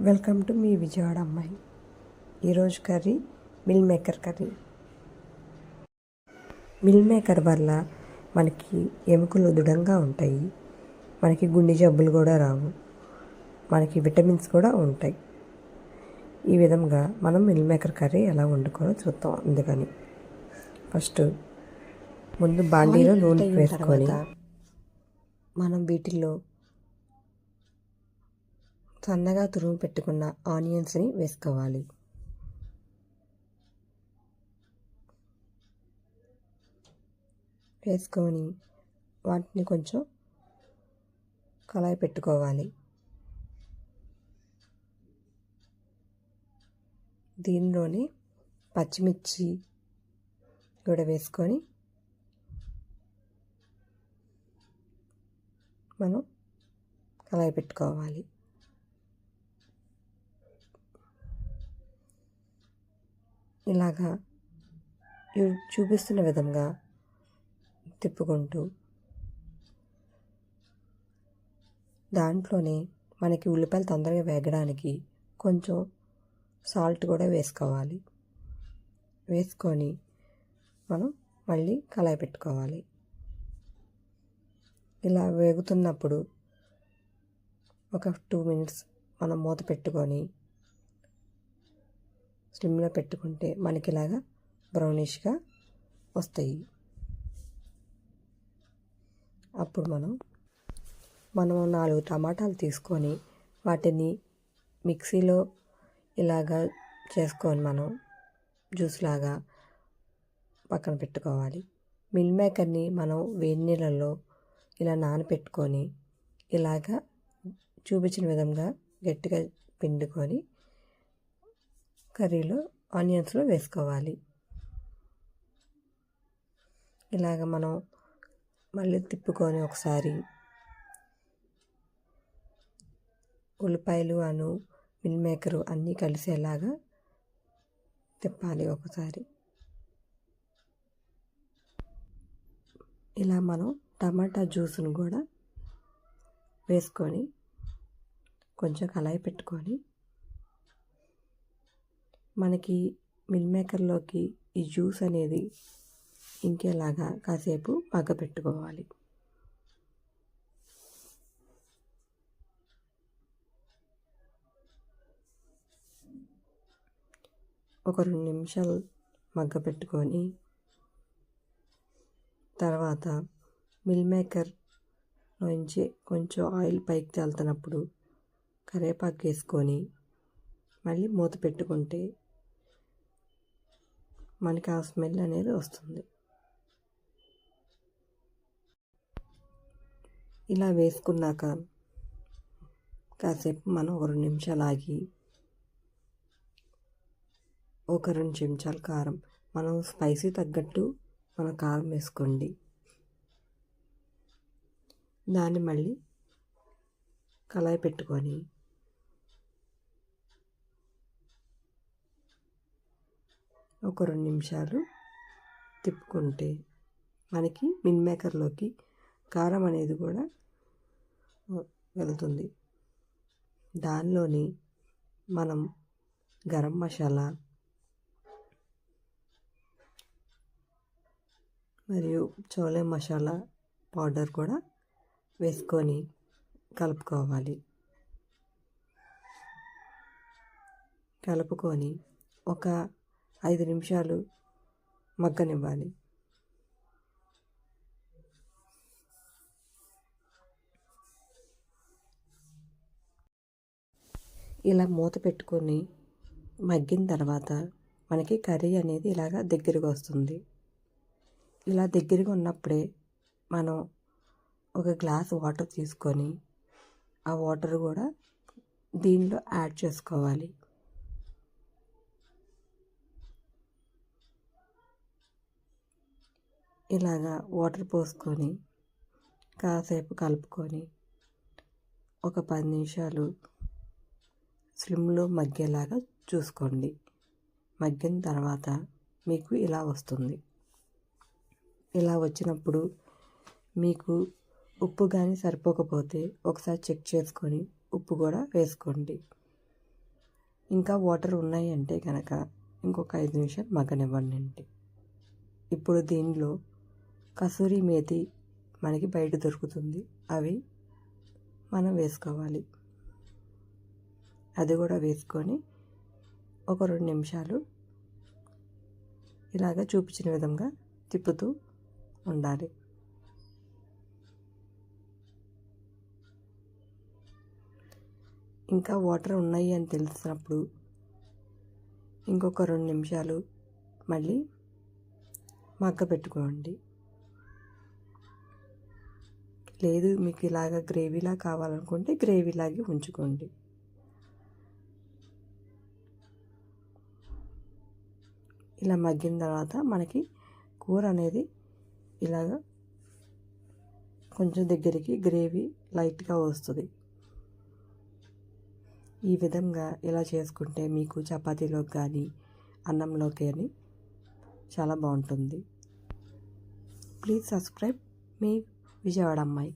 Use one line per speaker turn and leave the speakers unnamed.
Welcome to me Vijayawada అమ్మాయి. ఈరోజు curry meal maker curry. Meal maker వల్ల మనకి ఎముకలు దృఢంగా ఉంటాయి. మనకి గుండె జబ్బులు కూడా రావు. మనకి విటమిన్స్ కూడా ఉంటాయి. ఈ విధంగా మనం మిల్ మేకర్ కర్రీ ఎలా వండుకోవాలో చూద్దాం అందుకని. ఫస్ట్ ముందు బాండీలో నూనె వేసుకొని మనం వీటిల్లో సన్నగా తురుము పెట్టుకున్న ఆనియన్స్ని వేసుకోవాలి. వేసుకొని వాటిని కొంచెం కళాయి పెట్టుకోవాలి. దీనిలోనే పచ్చిమిర్చి కూడా వేసుకొని మనం కళాయి పెట్టుకోవాలి. ఇలాగా చూపిస్తున్న విధంగా తిప్పుకుంటూ దాంట్లోనే మనకి ఉల్లిపాయలు తొందరగా వేగడానికి కొంచెం సాల్ట్ కూడా వేసుకోవాలి. వేసుకొని మనం మళ్ళీ కళాయి పెట్టుకోవాలి. ఇలా వేగుతున్నప్పుడు ఒక టూ మినిట్స్ మనం మూత పెట్టుకొని స్లిమ్లో పెట్టుకుంటే మనకి ఇలాగా బ్రౌనిష్గా వస్తాయి. అప్పుడు మనం మనం నాలుగు టమాటాలు తీసుకొని వాటిని మిక్సీలో ఇలాగా చేసుకొని మనం జ్యూస్ లాగా పక్కన పెట్టుకోవాలి. మిల్ మేకర్ని మనం వేడి నీళ్ళల్లో ఇలా నానబెట్టుకొని ఇలాగా చూపించిన విధంగా గట్టిగా పిండుకొని కర్రీలో ఆనియన్స్లో వేసుకోవాలి. ఇలాగ మనం మళ్ళీ తిప్పుకొని ఒకసారి ఉల్లిపాయలు అను మిల్ మేకరు అన్నీ కలిసేలాగా తిప్పాలి ఒకసారి. ఇలా మనం టమాటా జ్యూస్ను కూడా వేసుకొని కొంచెం కలాయి పెట్టుకొని మనకి మిల్ మేకర్లోకి ఈ జ్యూస్ అనేది ఇంకేలాగా కాసేపు మగ్గపెట్టుకోవాలి ఒక రెండు నిమిషాలు మగ్గపెట్టుకొని తర్వాత మిల్ మేకర్ నుంచి కొంచెం ఆయిల్ పైకి తేలుతున్నప్పుడు కరివేపాకు వేసుకొని మళ్ళీ మూత పెట్టుకుంటే మనకి ఆ స్మెల్ అనేది వస్తుంది. ఇలా వేసుకున్నాక కాసేపు మనం ఒక రెండు నిమిషాలు ఆగి ఒక రెండు చెంచాలు కారం మనం స్పైసీ తగ్గట్టు మన కారం వేసుకోండి. దాన్ని మళ్ళీ కళాయి పెట్టుకొని ఒక రెండు నిమిషాలు తిప్పుకుంటే మనకి మిన్ మేకర్లోకి కారం అనేది కూడా వెళ్తుంది. దానిలోని మనం గరం మసాలా మరియు చోలే మసాలా పౌడర్ కూడా వేసుకొని కలుపుకోవాలి. కలుపుకొని ఒక ఐదు నిమిషాలు మగ్గనివ్వాలి. ఇలా మూత పెట్టుకొని మగ్గిన తర్వాత మనకి కర్రీ అనేది ఇలాగ దగ్గరకు వస్తుంది. ఇలా దగ్గరగా ఉన్నప్పుడే మనం ఒక గ్లాస్ వాటర్ తీసుకొని ఆ వాటర్ కూడా దీనిలో యాడ్ చేసుకోవాలి. ఇలాగా వాటర్ పోసుకొని కాసేపు కలుపుకొని ఒక పది నిమిషాలు స్లిమ్లో మగ్గేలాగా చూసుకోండి. మగ్గిన తర్వాత మీకు ఇలా వస్తుంది. ఇలా వచ్చినప్పుడు మీకు ఉప్పు కానీ సరిపోకపోతే ఒకసారి చెక్ చేసుకొని ఉప్పు కూడా వేసుకోండి. ఇంకా వాటర్ ఉన్నాయి అంటే కనుక ఇంకొక ఐదు నిమిషాలు మగ్గనివ్వండి. ఇప్పుడు దీనిలో కసూరి మేతి మనకి బయట దొరుకుతుంది. అవి మనం వేసుకోవాలి. అది కూడా వేసుకొని ఒక రెండు నిమిషాలు ఇలాగ చూపించిన విధంగా తిప్పుతూ ఉండాలి. ఇంకా వాటర్ ఉన్నాయి అని తెలిసినప్పుడు ఇంకొక రెండు నిమిషాలు మళ్ళీ మగ్గ పెట్టుకోండి. లేదు మీకు ఇలాగ గ్రేవీలా కావాలనుకుంటే గ్రేవీలాగే ఉంచుకోండి. ఇలా మగ్గిన తర్వాత మనకి కూర అనేది ఇలాగ కొంచెం దగ్గరికి గ్రేవీ లైట్గా వస్తుంది. ఈ విధంగా ఇలా చేసుకుంటే మీకు చపాతీలోకి కానీ అన్నంలోకి కానీ చాలా బాగుంటుంది. ప్లీజ్ సబ్స్క్రైబ్ మీ విజయవాడ అమ్మాయి.